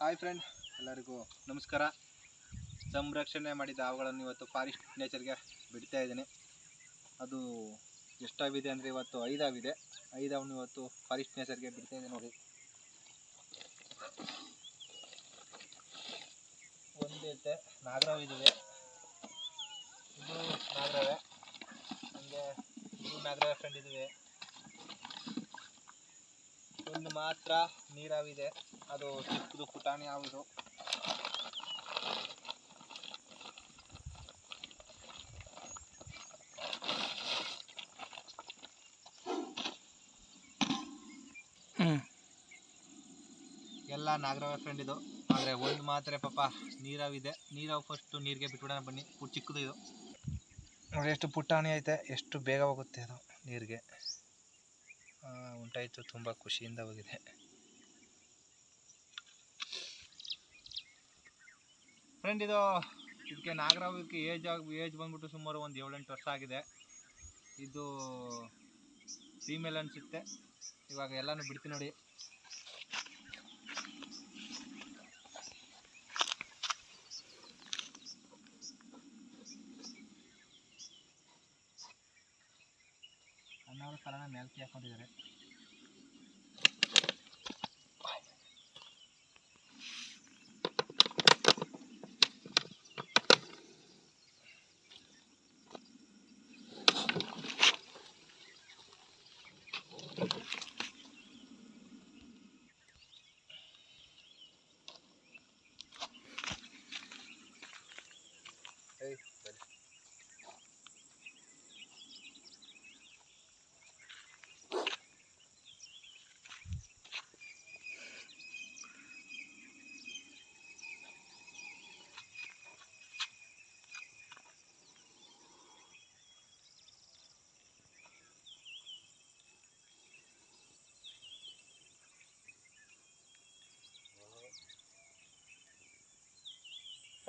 Hi friend ಎಲ್ಲರಿಗೂ ನಮಸ್ಕಾರ. ಸಂರಕ್ಷಣೆ ಮಾಡಿದ ಹಾವುಗಳನ್ನು ಇವತ್ತು ಫಾರೆಸ್ಟ್ ನೇಚರ್ಗೆ ಬಿಡ್ತಾ ಇದ್ದೀನಿ. ಅದು ಎಷ್ಟಾವಿದೆ ಅಂದರೆ ಇವತ್ತು ಐದಾವಿದೆ ಐದಾವನ್ನು ಇವತ್ತು ಫಾರೆಸ್ಟ್ ನೇಚರ್ಗೆ ಬಿಡ್ತಾ ಇದ್ದೀನಿ ನೋಡಿ. ಒಂದೈತೆ ನಾಗರಾವ್ ಇದ್ದೀವಿ ಇದು ನಾಗರಾವೆ. ಹಂಗೆ ಇದು ನಾಗರಾವ್ ಫ್ರೆಂಡ್ ಇದಿವೆ. ಒಂದು ಮಾತ್ರ ನೀರಾವಿದೆ. ಅದು ಚಿಕ್ಕದು ಪುಟಾಣಿ ಆವಿದು ಎಲ್ಲ ನಾಗರಾವ ಫ್ರೆಂಡ್ ಇದು. ಆದರೆ ಒಂದು ಮಾತ್ರ ಪಾಪ ನೀರಾವಿದೆ. ನೀರಾವು ಫಸ್ಟು ನೀರಿಗೆ ಬಿಟ್ಬಿಡೋಣ ಬನ್ನಿ. ಚಿಕ್ಕದು ಇದು. ನೋಡಿ ಎಷ್ಟು ಪುಟಾಣಿ ಐತೆ. ಎಷ್ಟು ಬೇಗ ಹೋಗುತ್ತೆ ಅದು ನೀರಿಗೆ. ಉಂಟಾಯಿತು. ತುಂಬ ಖುಷಿಯಿಂದ ಹೋಗಿದೆ. ಫ್ರೆಂಡ್ ಇದು ಇದಕ್ಕೆ ನಾಗರಾವಕ್ಕೆ ಏಜ್ ಆಗಿ ಏಜ್ ಬಂದ್ಬಿಟ್ಟು ಸುಮಾರು ಒಂದು ಏಳೆಂಟು ವರ್ಷ ಆಗಿದೆ. ಇದು ಫೀಮೇಲ್ ಅನಿಸುತ್ತೆ. ಇವಾಗ ಎಲ್ಲನೂ ಬಿಡ್ತೀನಿ ನೋಡಿ. ಅಣ್ಣವರು ತಲೆನ ಮೇಲ್ಕಿ ಹಾಕೊಂಡಿದ್ದಾರೆ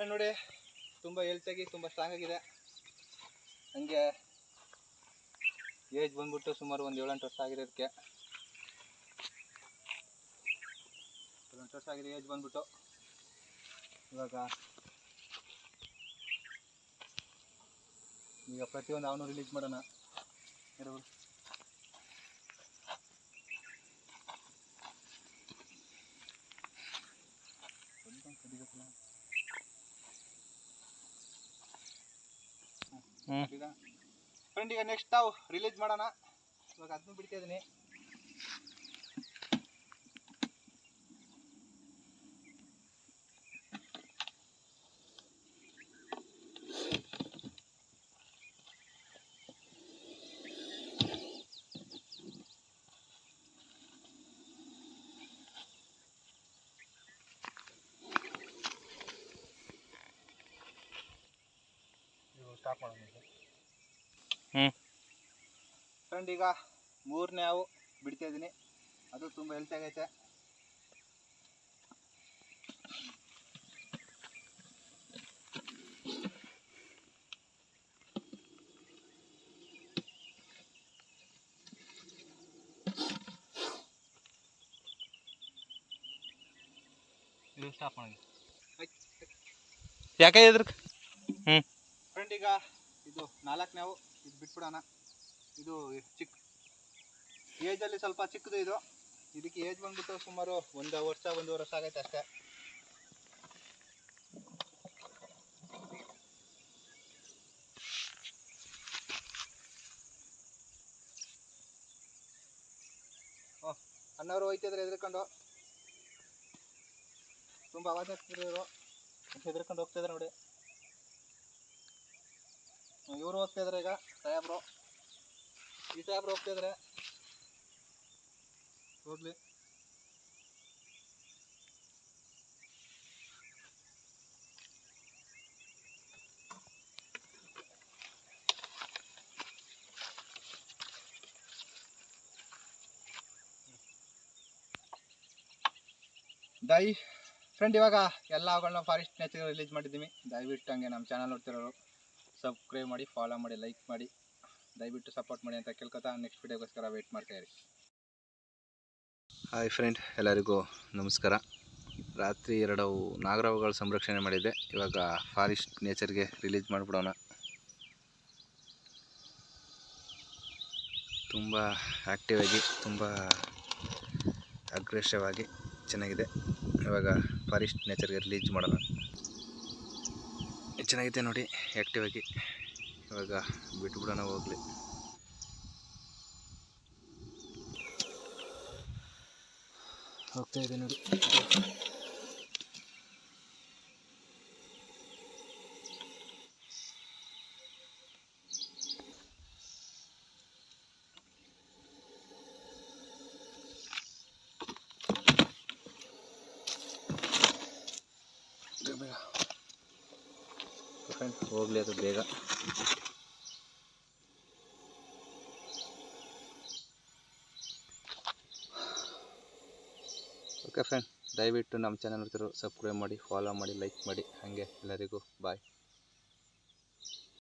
ನೋಡಿ, ತುಂಬ ಹೆಲ್ತಾಗಿ ತುಂಬ ಸ್ಟ್ರಾಂಗ್ ಆಗಿದೆ. ಹಂಗೆ ಏಜ್ ಬಂದ್ಬಿಟ್ಟು ಸುಮಾರು ಒಂದು ಏಳೆಂಟು ವರ್ಷ ಆಗಿದೆ ಅದಕ್ಕೆ ಏಳೆಂಟು ವರ್ಷ ಆಗಿದೆ ಏಜ್ ಬಂದ್ಬಿಟ್ಟು. ಇವಾಗ ಈಗ ಪ್ರತಿಯೊಂದು ಅವನು ರಿಲೀಸ್ ಮಾಡೋಣ. ಫ್ರೆಂಡ್ ಈಗ ನೆಕ್ಸ್ಟ್ ನಾವು ರಿಲೀಸ್ ಮಾಡೋಣ. ಇವಾಗ ಅದನ್ನು ಬಿಡ್ತಾ ಇದೀನಿ. ಸ್ಟಾಪ್ ಮಾಡೋಣ ಈಗ. ಫ್ರೆಂಡ್ ಈಗ ಮೂರನೇ ಹಾವು ಬಿಡ್ತಾ ಇದ್ದೀನಿ. ಅದು ತುಂಬ ಹೆಲ್ತ್ ಆಗೈತೆ. ಸ್ಟಾಪ್ ಮಾಡಿ. ಯಾಕೆ ಇದ್ರ ಹ್ಞೂ ಈಗ ಇದು ನಾಲ್ಕನೇ ಹಾವು ಇದು ಬಿಟ್ಬಿಡೋಣ. ಇದು ಚಿಕ್ಕ ಏಜಲ್ಲಿ ಸ್ವಲ್ಪ ಚಿಕ್ಕದು ಇದು. ಇದಕ್ಕೆ ಏಜ್ ಬಂದ್ಬಿಟ್ಟು ಸುಮಾರು ಒಂದು ವರ್ಷ ಒಂದೂವರೆ ವರ್ಷ ಆಗೈತೆ ಅಷ್ಟೇ. ಅಣ್ಣವರು ಹೋಯ್ತಿದ್ರೆ ಹೆದರ್ಕೊಂಡು. ತುಂಬ ಅವಾಜ್ ಆಗ್ತಿದ್ರು ಹೆದರ್ಕೊಂಡು ಹೋಗ್ತಿದ್ರು ನೋಡಿ. ಇವರು ಹೋಗ್ತಾ ಇದಾರೆ ಈಗ, ಸಾಹೇಬ್ರು. ಈ ಸಾಹೇಬ್ರು ಹೋಗ್ತಾ ಇದಾರೆ. ಹೋಗ್ಲಿ. ಫ್ರೆಂಡ್ ಇವಾಗ ಎಲ್ಲ ಅವುಗಳನ್ನ ಫಾರೆಸ್ಟ್ ನೇಚರ್ ರಿಲೀಸ್ ಮಾಡಿದ್ದೀವಿ ದಯವಿಟ್ಟು ಹಂಗೆ ನಮ್ಮ ಚಾನಲ್ ನೋಡ್ತಿರೋರು. ಸಬ್ಸ್ಕ್ರೈಬ್ ಮಾಡಿ ಫಾಲೋ ಮಾಡಿ ಲೈಕ್ ಮಾಡಿ. ದಯವಿಟ್ಟು ಸಪೋರ್ಟ್ ಮಾಡಿ ಅಂತ ಕೇಳ್ಕೊತಾ ನೆಕ್ಸ್ಟ್ ವಿಡಿಯೋಗೋಸ್ಕರ ವೆಯ್ಟ್ ಮಾಡ್ತಾ ಇರಿ. ಹಾಯ್ ಫ್ರೆಂಡ್ ಎಲ್ಲರಿಗೂ ನಮಸ್ಕಾರ. ರಾತ್ರಿ ಎರಡು ನಾಗರಾವುಗಳ ಸಂರಕ್ಷಣೆ ಮಾಡಿದ್ದೆ. ಇವಾಗ ಫಾರೆಸ್ಟ್ ನೇಚರ್ಗೆ ರಿಲೀಸ್ ಮಾಡಿಬಿಡೋಣ. ತುಂಬ ಆ್ಯಕ್ಟಿವ್ ಆಗಿ, ತುಂಬ ಅಗ್ರೆಸಿವ್ ಆಗಿ ಚೆನ್ನಾಗಿದೆ. ಇವಾಗ ಫಾರೆಸ್ಟ್ ನೇಚರ್ಗೆ ರಿಲೀಸ್ ಮಾಡೋಣ. ಚೆನ್ನಾಗಿದೆ ನೋಡಿ ಆ್ಯಕ್ಟಿವ್ ಆಗಿ. ಇವಾಗ ಬಿಟ್ಬಿಡೋಣ ಹೋಗಲಿ. ಹೋಗ್ತಾ ಇದೆ ನೋಡಿ. ಹೋಗಲಿ ಅದು ಬೇಗ. ಓಕೆ ಫ್ರೆಂಡ್ ದಯವಿಟ್ಟು ನಮ್ಮ ಚಾನಲ್ ಸಬ್ಸ್ಕ್ರೈಬ್ ಮಾಡಿ ಫಾಲೋ ಮಾಡಿ ಲೈಕ್ ಮಾಡಿ. ಹಾಗೆ ಎಲ್ಲರಿಗೂ ಬಾಯ್